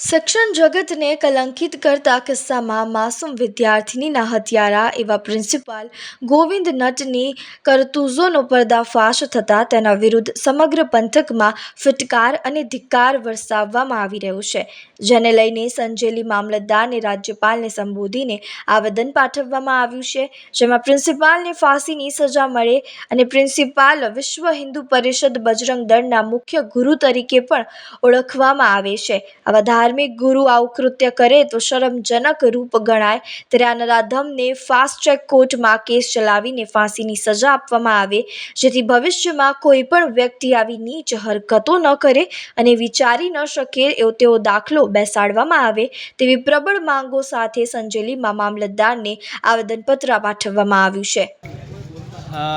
શિક્ષણ જગતને કલંકિત કરતા કિસ્સામાં માસૂમ વિદ્યાર્થીનીના હત્યારા એવા પ્રિન્સિપાલ ગોવિંદ નટની કરતૂઝોનો પર્દાફાશ થતાં તેના વિરુદ્ધ સમગ્ર પંથકમાં ફિટકાર અને ધિક્કાર વરસાવવામાં આવી રહ્યો છે, જેને લઈને સંજેલી મામલતદારને રાજ્યપાલને સંબોધીને આવેદન પાઠવવામાં આવ્યું છે, જેમાં પ્રિન્સિપાલને ફાંસીની સજા મળે અને પ્રિન્સિપાલ વિશ્વ હિન્દુ પરિષદ બજરંગ દળના મુખ્ય ગુરુ તરીકે પણ ઓળખવામાં આવે છે. આવા ધાર્મિક ગુરુ આવું કૃત્ય કરે તો શરમજનક રૂપ ગણાય. ત્યારે આ ફાસ્ટ ટ્રેક કોર્ટમાં કેસ ચલાવીને ફાંસીની સજા આપવામાં આવે, જેથી ભવિષ્યમાં કોઈ પણ વ્યક્તિ આવી નીચ હરકતો ન કરે અને વિચારી ન શકે એવો તેવો દાખલો બેસાડવામાં આવે તેવી પ્રબળ માંગો સાથે સંજેલીમાં મામલતદારને આવેદનપત્ર પાઠવવામાં આવ્યું છે.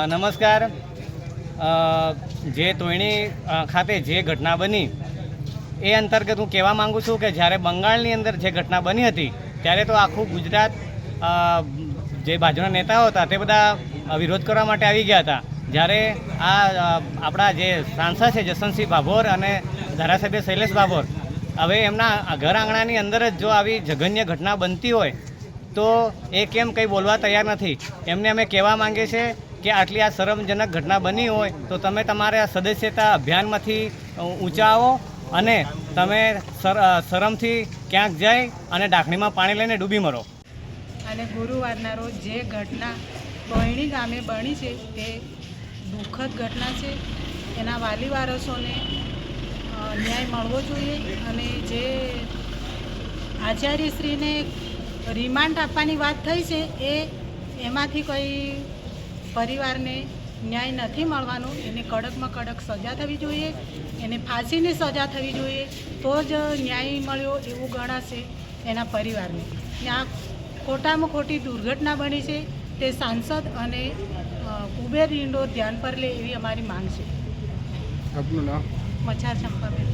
નમસ્કાર. જે તોયણી ખાતે જે ઘટના બની એ અંતર્ગત હું કહેવા માંગુ છું કે જ્યારે બંગાળની અંદર જે ઘટના બની હતી, ત્યારે તો આખું ગુજરાત જે બાજુના નેતાઓ હતા તે બધા વિરોધ કરવા માટે આવી ગયા હતા. જ્યારે આ આપણા જે સાંસદ છે જસવંતસિંહ ભાભોર અને ધારાસભ્ય શૈલેષ ભાભોર, હવે એમના ઘર આંગણાની અંદર જ જો આવી જઘન્ય ઘટના બનતી હોય, તો એ કેમ કંઈ બોલવા તૈયાર નથી? એમને અમે કહેવા માંગીએ છીએ કે આટલી આ શરમજનક ઘટના બની હોય, તો તમે તમારા સદસ્યતા અભિયાનમાંથી ઊંચા આવો અને તમે શરમથી ક્યાંક જઈ અને ડાકણીમાં પાણી લઈને ડૂબી મરો. અને ગુરુવારના રોજ જે ઘટના બહેણી ગામે બની છે, તે દુઃખદ ઘટના છે. એના વાલી વારસોને ન્યાય મળવો જોઈએ અને જે આચાર્યશ્રીને રિમાન્ડ આપવાની વાત થઈ છે, એ એમાંથી કોઈ પરિવારને ન્યાય નથી મળવાનો એને કડકમાં કડક સજા થવી જોઈએ એને ફાંસીની સજા થવી જોઈએ તો જ ન્યાય મળ્યો એવું ગણાશે એના પરિવારને. ત્યાં આ ખોટામાં ખોટી દુર્ઘટના બની છે તે સાંસદ અને કુબેર ઇન્ડોર ધ્યાન પર લે એવી અમારી માંગ છે. આપનું નામ? મચ્છાર ચંપાબેન.